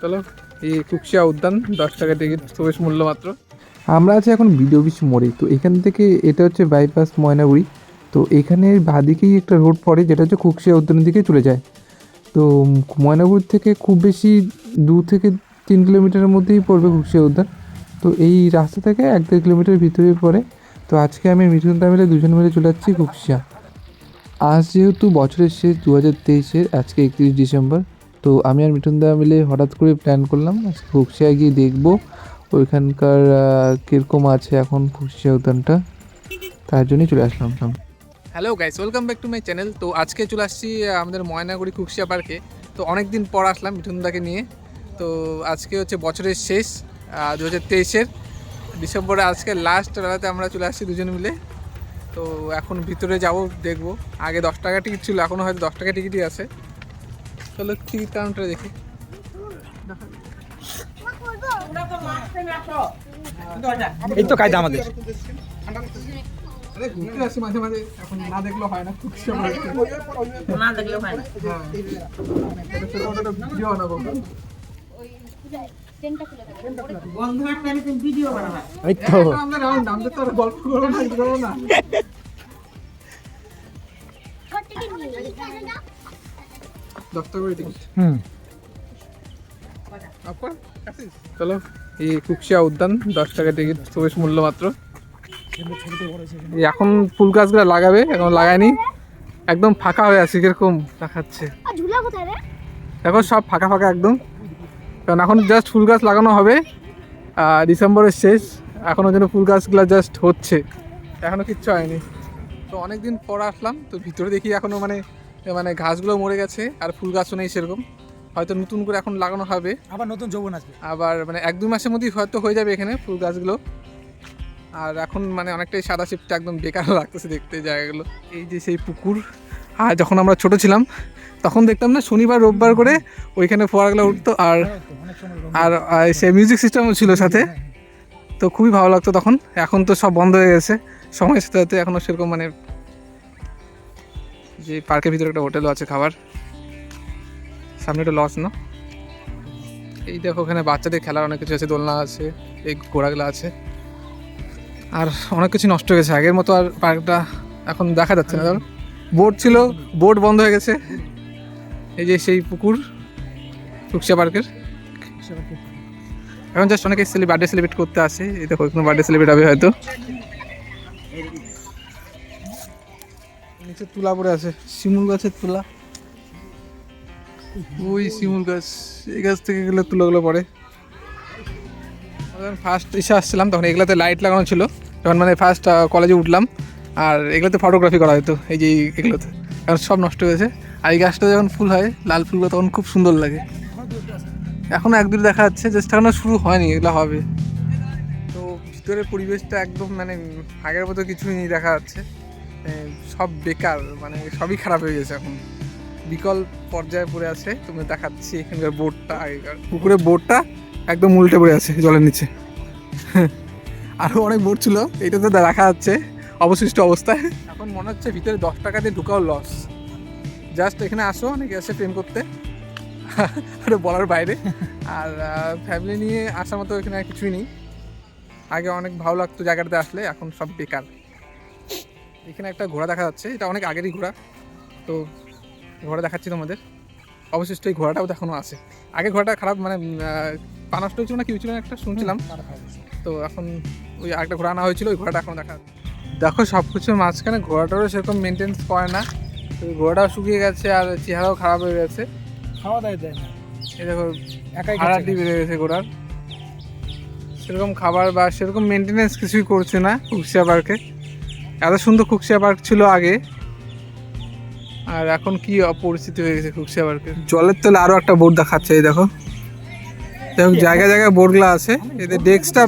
চলো, এই কুকশিয়া উদ্যান, দশ টাকা টিকিট প্রবেশ মূল্য মাত্র। আমরা আছি এখন বিডি অফিস মোড়ে, তো এখান থেকে এটা হচ্ছে বাইপাস ময়নাগুড়ি। তো এখানে বাদিকেই একটা রোড পড়ে, যেটা হচ্ছে কুকশিয়া উদ্যানের দিকে চলে যায়। তো ময়নাগুড়ি থেকে খুব বেশি দু থেকে তিন কিলোমিটারের মধ্যেই পড়বে কুকশিয়া উদ্যান। তো এই রাস্তা থেকে এক দেড় কিলোমিটার ভিতরে পড়ে। তো আজকে আমি মিঠুনদা মিলে দুজন মিলে চলে যাচ্ছি কুকশিয়া আজ যেহেতু বছরের শেষ দু হাজার তেইশের, আজকে একত্রিশ ডিসেম্বর তো আমি আর মিঠুনদা মিলে হঠাৎ করে প্ল্যান করলাম কুকশিয়ায় গিয়ে দেখব ওইখানকার কীরকম আছে এখন কুকশিয়া উদ্যানটা। তার জন্যই চলে আসলাম hello guys welcome back to my channel তো আজকে চলে আসছি আমাদের ময়নাগুড়ি কুকশিয়া পার্কে তো অনেক দিন পর আসলাম মিঠুনদাকে নিয়ে। তো আজকে হচ্ছে বছরের শেষ দু হাজার তেইশের। ডিসেম্বরে আজকে লাস্ট বেলাতে আমরা চলে আসছি দুজন মিলে। তো এখন ভিতরে যাব, দেখব। আগে দশ টাকা টিকিট ছিল এখনও হয়তো দশ টাকা টিকিটই আছে। চলো টিকিট কাউন্টারে দেখি। এই তো কায়দা আমাদের। ঘুরতে আসি মাঝে মাঝে এখন না দেখলেও হয় না কুকশিয়া পার্কে না দেখলেও হয় না। হ্যাঁ এটা ছোটো ছোটো ভিডিও বানাবো। বন্ধু একটা তুমি ভিডিও বানাবা এই তো আমরা তো গল্প করব না করব না। টাকা করে টিকিট হুম আপনার চলো এই কুকশিয়া উদ্যান দশ টাকা টিকিট প্রবেশ মূল্য মাত্র। এখন ফুল গাছগুলো লাগাবে এখন লাগায়নি। একদম ফাঁকা হয়ে আছে কীরকম দেখাচ্ছে। ঝুলা কোথায় রে? দেখো সব ফাঁকা ফাঁকা একদম। কারণ এখন জাস্ট ফুল গাছ লাগানো হবে ডিসেম্বরের শেষ। এখনও যেন ফুল গাছগুলো জাস্ট হচ্ছে। এখনও কিচ্ছু হয়নি। তো অনেক দিন পর আসলাম তো ভিতরে দেখি এখনও মানে মানে ঘাসগুলো মরে গেছে আর ফুল গাছও নেই সেরকম। হয়তো নতুন করে এখন লাগানো হবে। আবার নতুন যৌবন আসবে। আবার মানে এক দুই মাসের মধ্যেই হয়তো হয়ে যাবে এখানে ফুল গাছগুলো। আর এখন মানে অনেকটাই সাদা শিপটা একদম বেকার লাগতেছে দেখতে জায়গাগুলো। এই যে সেই পুকুর আর যখন আমরা ছোট ছিলাম তখন দেখতাম না শনিবার রোববার করে ওইখানে ফোয়ারাগুলো উঠতো আর আর আর সে মিউজিক সিস্টেমও ছিল সাথে। তো খুবই ভালো লাগতো তখন। এখন তো সব বন্ধ হয়ে গেছে। সময়ের সাথে সাথে এখনও সেরকম মানে যে পার্কের ভিতরে একটা হোটেলও আছে খাবার। সামনে একটা লস না? এই দেখো, ওখানে বাচ্চাদের খেলার অনেক কিছু আছে, দোলনা আছে, এই ঘোড়াগুলো আছে। আর অনেক কিছু নষ্ট হয়ে গেছে। আগের মতো আর পার্কটা এখন দেখা যাচ্ছে না। ধরো, বোট ছিল, বোট বন্ধ হয়ে গেছে। এই যে সেই পুকুর টুকসিয়া পার্কের। এখন জাস্ট অনেকে সেলি বার্থডে সেলিব্রেট করতে আসে। এই দেখো, এখানে বার্থডে সেলিব্রেট হবে হয়তো। নিচে তুলা পড়ে আছে, শিমুল গাছের তুলা। ওই শিমুল গাছ, এই গাছ থেকে গেলে তুলাগুলো পড়ে। যখন ফার্স্ট এসে আসছিলাম, তখন এগুলোতে লাইট লাগানো ছিল। যখন মানে ফার্স্ট কলেজে উঠলাম, আর এগুলোতে ফটোগ্রাফি করা হতো, এই যে এগুলোতে। কারণ সব নষ্ট হয়েছে। আর এই গাছটা যখন ফুল হয়, লাল ফুলগুলো তখন খুব সুন্দর লাগে। এখনও এক দেখা যাচ্ছে জাস্ট এখনও শুরু হয়নি, এগুলো হবে। তো ভিতরে পরিবেশটা একদম মানে আগের মতো কিছুই নেই, দেখা যাচ্ছে। সব বেকার মানে সবই খারাপ হয়ে গেছে এখন। বিকল পর্যায়ে পড়ে আছে, তুমি দেখাচ্ছি এখানকার বোর্ডটা আগেকার। পুকুরের বোর্ডটা একদম উল্টে পড়ে আছে, জলের নিচে। আরও অনেক বোর্ড ছিল এটা এইটাতে দেখা যাচ্ছে, অবশিষ্ট অবস্থায়। এখন মনে হচ্ছে ভিতরে দশ টাকা দিয়ে ঢুকাও লস জাস্ট এখানে আসো, অনেকে এসে প্রেম করতে। ওটা বলার বাইরে। আর ফ্যামিলি নিয়ে আসার মতো এখানে কিছুই নেই। আগে অনেক ভালো লাগতো জায়গাটাতে আসলে, এখন সব বেকার। এখানে একটা ঘোড়া দেখা যাচ্ছে এটা অনেক আগেরই ঘোড়া। তো ঘোড়া দেখাচ্ছি তোমাদের। অবশিষ্ট এই ঘোড়াটাও এখনও আছে। আগে ঘোড়াটা খারাপ মানে আহ, হয়েছিল না কি হয়েছিল না একটা শুনছিলাম। তো এখন ওই আরেকটা ঘোড়া আনা হয়েছিল ওই ঘোড়াটা এখন দেখা দেখো সব কিছুর মাঝখানে ঘোড়াটারও সেরকম মেনটেন্স করে না। তো ঘোড়াটাও শুকিয়ে গেছে আর চেহারাও খারাপ হয়ে গেছে। খাওয়া দাওয়া দেয় না। এই দেখো একাই হারাটি বেড়ে গেছে ঘোড়ার। সেরকম খাবার বা সেরকম মেনটেনেন্স কিছুই করছে না কুকসিয়া পার্কে এত সুন্দর কুকসিয়া পার্ক ছিল আগে। আর এখন কি পরিস্থিতি হয়ে গেছে কুকসিয়া পার্কে। জলের তলে আরও একটা বোর্ড দেখাচ্ছে এই দেখো। দেখো জায়গায় জায়গায় বোর্ডগুলো আছে। এদের ডেস্কটা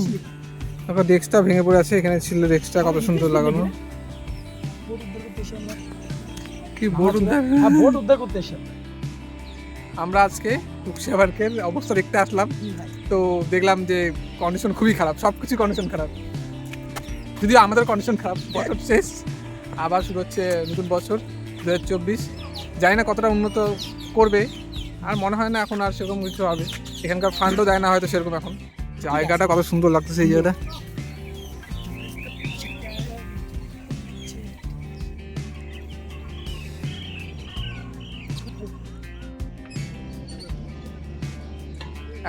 দেখো ডেস্কটা ভেঙে পড়ে আছে এখানে ছিল ডেস্কটা কত সুন্দর লাগানো। কি বোর্ড উদ্ধার? হ্যাঁ উদ্ধার করতে আমরা আজকে কুকসিয়া পার্কের অবস্থা দেখতে আসলাম। তো দেখলাম যে কন্ডিশন খুবই খারাপ সব কিছু কন্ডিশন খারাপ। যদিও আমাদের কন্ডিশন খারাপ বছর শেষ আবার শুরু হচ্ছে নতুন বছর দু হাজার চব্বিশ। জানি না কতটা উন্নত করবে আর মনে হয় না এখন আর সেরকম কিছু হবে। এখানকার ফান্ডও দেয় না হয়তো সেরকম এখন। জায়গাটা কত সুন্দর লাগতেছে এই জায়গাটা।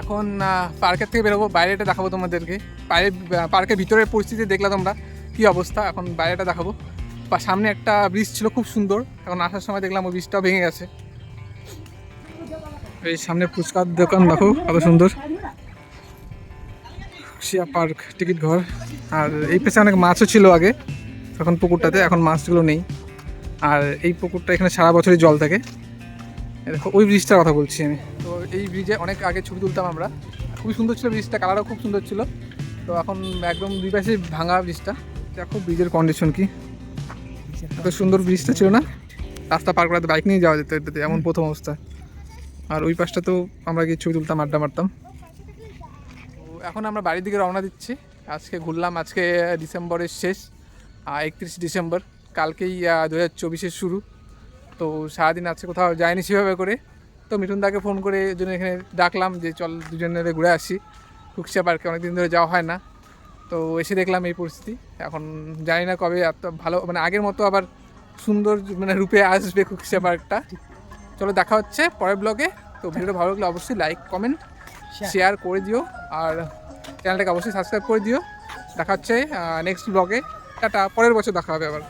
এখন পার্কের থেকে বেরোবো, বাইরেটা দেখাবো তোমাদেরকে। বাইরে পার্কের ভিতরের পরিস্থিতি দেখলে তোমরা, কী অবস্থা, এখন বাইরেটা দেখাবো। বা সামনে একটা ব্রিজ ছিল, খুব সুন্দর, এখন আসার সময় দেখলাম ওই ব্রিজটাও ভেঙে গেছে। এই সামনে ফুচকার দোকান, দেখো, কত সুন্দর। শিয়া পার্ক টিকিট ঘর। আর এই পেছনে অনেক মাছও ছিল আগে তখন পুকুরটাতে, এখন মাছগুলো নেই। আর এই পুকুরটা এখানে সারা বছরই জল থাকে। দেখো, ওই ব্রিজটার কথা বলছি আমি। এই ব্রিজে অনেক আগে ছবি তুলতাম আমরা। খুবই সুন্দর ছিল ব্রিজটা কালারও খুব সুন্দর ছিল। তো এখন একদম দুই পাশে ভাঙা ব্রিজটা দেখো ব্রিজের কন্ডিশন কি। এত সুন্দর ব্রিজটা ছিল না। রাস্তা পার করাতে বাইক নিয়ে যাওয়া যেত, এটাতে এমন প্রথম অবস্থা। আর ওই পাশটা তো আমরা গিয়ে ছবি তুলতাম, আড্ডা মারতাম। এখন আমরা বাড়ির দিকে রওনা দিচ্ছি। আজকে ঘুরলাম, আজকে ডিসেম্বরের শেষ একত্রিশ ডিসেম্বর। কালকেই দু হাজার চব্বিশের শুরু। তো সারাদিন আজকে কোথাও যায়নি সেভাবে করে। তো মিঠুনদাকে ফোন করে জন্য এখানে ডাকলাম যে চল দুজন ঘুরে আসি। কুকসিয়া পার্কে অনেকদিন ধরে যাওয়া হয় না। তো এসে দেখলাম এই পরিস্থিতি। এখন জানি না কবে এত ভালো মানে আগের মতো আবার সুন্দর মানে রূপে আসবে কুকসিয়া পার্কটা। চলো দেখা হচ্ছে পরের ব্লগে তো ভিডিওটা ভালো লাগলে অবশ্যই লাইক কমেন্ট শেয়ার করে দিও। আর চ্যানেলটাকে অবশ্যই সাবস্ক্রাইব করে দিও। দেখা হচ্ছে নেক্সট ব্লগে টাটা পরের বছর দেখা হবে আবার।